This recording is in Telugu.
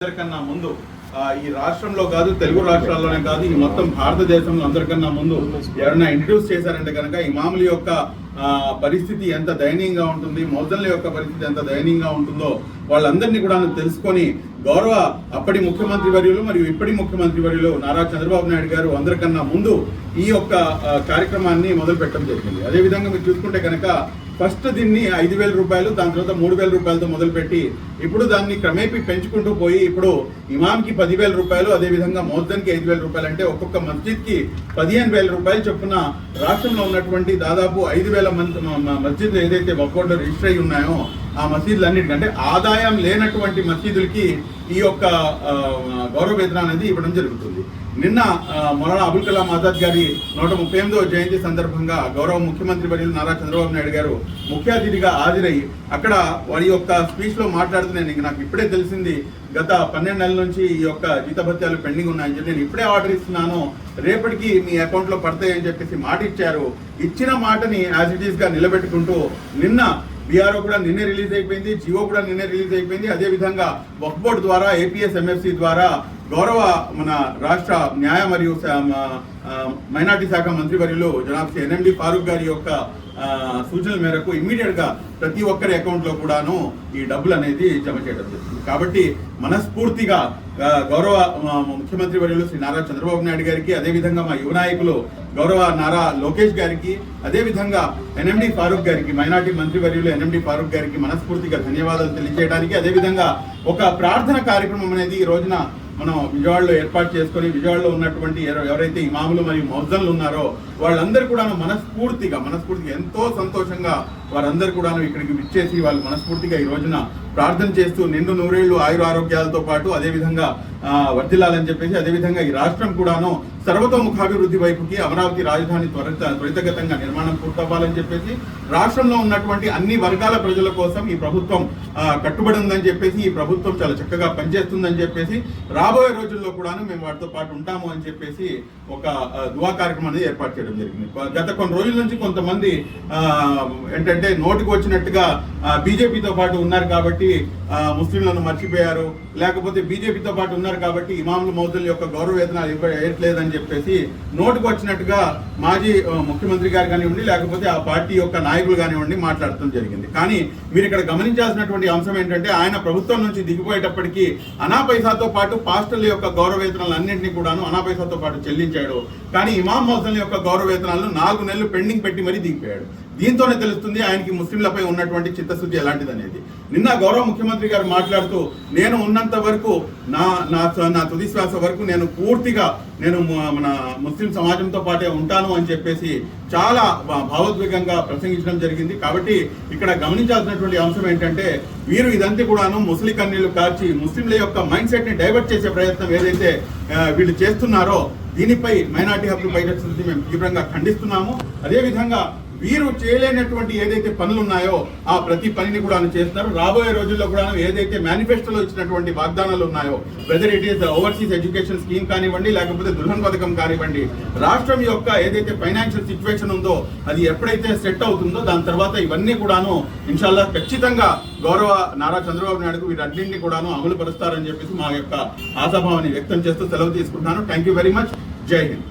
అందరికన్నా ముందు ఈ రాష్ట్రంలో కాదు తెలుగు రాష్ట్రాల్లోనే కాదు ఈ మొత్తం భారతదేశంలో అందరికన్నా ముందు ఎవరైనా ఇంట్రడ్యూస్ చేశారంటే కనుక ఇమాముల యొక్క పరిస్థితి ఎంత దయనీయంగా ఉంటుంది మౌజన్ల యొక్క పరిస్థితి ఎంత దయనీయంగా ఉంటుందో వాళ్ళందరినీ కూడా తెలుసుకొని గౌరవ అప్పటి ముఖ్యమంత్రి వర్యులు మరియు ఇప్పటి ముఖ్యమంత్రి వర్యులు నారా చంద్రబాబు నాయుడు గారు అందరికన్నా ముందు ఈ యొక్క కార్యక్రమాన్ని మొదలు పెట్టడం జరిగింది. అదేవిధంగా మీరు చూసుకుంటే కనుక ఫస్ట్ దీన్ని ఐదు వేల రూపాయలు దాని తర్వాత మూడు వేల రూపాయలతో మొదలుపెట్టి ఇప్పుడు దాన్ని క్రమేపీ పెంచుకుంటూ పోయి ఇప్పుడు ఇమామ్కి పదివేల రూపాయలు అదేవిధంగా మౌద్దన్కి ఐదు వేల రూపాయలు అంటే ఒక్కొక్క మస్జిద్కి పదిహేను వేల రూపాయలు చొప్పున రాష్ట్రంలో ఉన్నటువంటి దాదాపు ఐదు వేల మంది మస్జిద్లు ఏదైతే వక్ఫోర్డ్లో రిజిస్టర్ అయి ఉన్నాయో ఆ మసీదులన్నిటికంటే ఆదాయం లేనటువంటి మసీదులకి ఈ యొక్క గౌరవ వేతనం అనేది ఇవ్వడం జరుగుతుంది. నిన్న ఆ, మౌలానా అబుల్ కలాం ఆజాద్ గారి నూట ముప్పై ఎనిమిదవ జయంతి సందర్భంగా గౌరవ ముఖ్యమంత్రి వర్యులు నారా చంద్రబాబు నాయుడు గారు ముఖ్య అతిథిగా హాజరై అక్కడ వారి యొక్క స్పీచ్లో మాట్లాడుతున్నాను ఇంక నాకు ఇప్పుడే తెలిసింది గత పన్నెండు నెలల నుంచి ఈ యొక్క జీతభత్యాలు పెండింగ్ ఉన్నాయని చెప్పి నేను ఇప్పుడే ఆర్డర్ ఇస్తున్నాను. రేపటికి మీ అకౌంట్లో పడతాయని చెప్పేసి మాట ఇచ్చారు ఇచ్చిన మాటని యాజ్ ఇట్ ఈస్గా నిలబెట్టుకుంటూ నిన్న బీఆర్ఓ కూడా నిన్నే రిలీజ్ అయిపోయింది జియో కూడా నిన్నే రిలీజ్ అయిపోయింది. అదే విధంగా వక్ఫ్ బోర్డు ద్వారా ఏపీఎస్ ఎంఎఫ్సి ద్వారా గౌరవ మన రాష్ట్ర న్యాయ మరియు మైనార్టీ శాఖ మంత్రి వర్యులు జనాబ్ శ్రీ ఎన్ఎండి ఫారూక్ గారి యొక్క సూచనల మేరకు ఇమ్మీడియట్గా ప్రతి ఒక్కరి అకౌంట్లో కూడాను ఈ డబ్బులు అనేది జమ చేయడం జరుగుతుంది కాబట్టి మనస్ఫూర్తిగా గౌరవ ముఖ్యమంత్రి వర్యులు శ్రీ నారా చంద్రబాబు నాయుడు గారికి అదే విధంగా మా యువ నాయకులు గౌరవ నారా లోకేష్ గారికి అదే విధంగా ఎన్ఎండి ఫారూక్ గారికి మైనార్టీ మంత్రి వర్యులు ఎన్ఎండి ఫారూక్ గారికి మనస్ఫూర్తిగా ధన్యవాదాలు తెలియజేయడానికి అదే విధంగా ఒక ప్రార్థన కార్యక్రమం అనేది ఈ రోజున మనం విజయవాడలో ఏర్పాటు చేసుకొని విజయవాడలో ఉన్నటువంటి ఎవరైతే ఇమాములు మరియు మౌజన్లు ఉన్నారో వాళ్ళందరూ కూడా మనస్ఫూర్తిగా మనస్ఫూర్తిగా ఎంతో సంతోషంగా వారందరూ కూడా ఇక్కడికి విచ్చేసి వాళ్ళు మనస్ఫూర్తిగా ఈ రోజున ప్రార్థన చేస్తూ నిండు నూరేళ్ళు ఆయుర ఆరోగ్యాలతో పాటు అదే విధంగా వర్ధిల్లాలని చెప్పేసి అదే విధంగా ఈ రాష్ట్రం కూడాను సర్వతోముఖాభివృద్ధి వైపుకి అమరావతి రాజధాని త్వరిత త్వరితగతంగా నిర్మాణం పూర్తవ్వాలని చెప్పేసి రాష్ట్రంలో ఉన్నటువంటి అన్ని వర్గాల ప్రజల కోసం ఈ ప్రభుత్వం కట్టుబడి ఉందని చెప్పేసి ఈ ప్రభుత్వం చాలా చక్కగా పనిచేస్తుందని చెప్పేసి రాబోయే రోజుల్లో కూడాను మేము వాటితో పాటు ఉంటాము అని చెప్పేసి ఒక దువా కార్యక్రమం అనేది ఏర్పాటు చేయడం జరిగింది. గత కొన్ని రోజుల నుంచి కొంతమంది ఏంటంటే ఏంటంటే నోటికి వచ్చినట్టుగా బీజేపీతో పాటు ఉన్నారు కాబట్టి ముస్లింలను మర్చిపోయారు. లేకపోతే బీజేపీతో పాటు ఉన్నారు కాబట్టి ఇమాముల మౌతుల యొక్క గౌరవ వేతనాలు వేయట్లేదని చెప్పేసి నోటుకు వచ్చినట్టుగా మాజీ ముఖ్యమంత్రి గారు కానివ్వండి లేకపోతే ఆ పార్టీ యొక్క నాయకులు కానివ్వండి మాట్లాడటం జరిగింది. కానీ మీరు ఇక్కడ గమనించాల్సినటువంటి అంశం ఏంటంటే ఆయన ప్రభుత్వం నుంచి దిగిపోయేటప్పటికీ అనా పైసాతో పాటు పాస్టర్ల యొక్క గౌరవ వేతనాలు అన్నింటినీ కూడాను అనా పైసాతో పాటు చెల్లించాడు. కానీ ఇమాం మౌసల యొక్క గౌరవ వేతనాలను నాలుగు నెలలు పెండింగ్ పెట్టి మరీ దిగిపోయాడు దీంతోనే తెలుస్తుంది ఆయనకి ముస్లింలపై ఉన్నటువంటి చిత్తశుద్ధి ఎలాంటిది అనేది నిన్న గౌరవ ముఖ్యమంత్రి గారు మాట్లాడుతూ నేను ఉన్నంత వరకు నా నా నా తుది శ్వాస వరకు నేను పూర్తిగా నేను మన ముస్లిం సమాజంతో పాటే ఉంటాను అని చెప్పేసి చాలా భా- భావోద్వేగంగా ప్రసంగించడం జరిగింది. కాబట్టి ఇక్కడ గమనించాల్సినటువంటి అంశం ఏంటంటే వీరు ఇదంతా కూడాను ముస్లిం కన్నీళ్ళు కార్చి ముస్లింల యొక్క మైండ్ సెట్ని డైవర్ట్ చేసే ప్రయత్నం ఏదైతే వీళ్ళు చేస్తున్నారో దీనిపై మైనార్టీ హక్కుల పరిరక్షణ మేము తీవ్రంగా ఖండిస్తున్నాము. అదేవిధంగా వీరు చేయలేనటువంటి ఏదైతే పనులు ఉన్నాయో ఆ ప్రతి పనిని కూడా చేస్తున్నారు. రాబోయే రోజుల్లో కూడా ఏదైతే మేనిఫెస్టోలో ఇచ్చినటువంటి వాగ్దానాలు ఉన్నాయో whether it is overseas education scheme కానివ్వండి లేకపోతే దుల్హన్ పథకం కానివ్వండి రాష్ట్రం యొక్క ఏదైతే ఫైనాన్షియల్ సిచ్యువేషన్ ఉందో అది ఎప్పుడైతే సెట్ అవుతుందో దాని తర్వాత ఇవన్నీ కూడాను ఇన్షాల్లా ఖచ్చితంగా గౌరవ నారా చంద్రబాబు నాయుడుకు వీటన్నింటినీ కూడాను అమలు పరుస్తారని చెప్పేసి మా యొక్క ఆశాభావాన్ని వ్యక్తం చేస్తూ సెలవు తీసుకుంటున్నాను. థ్యాంక్ యూ వెరీ మచ్ జై హింద్.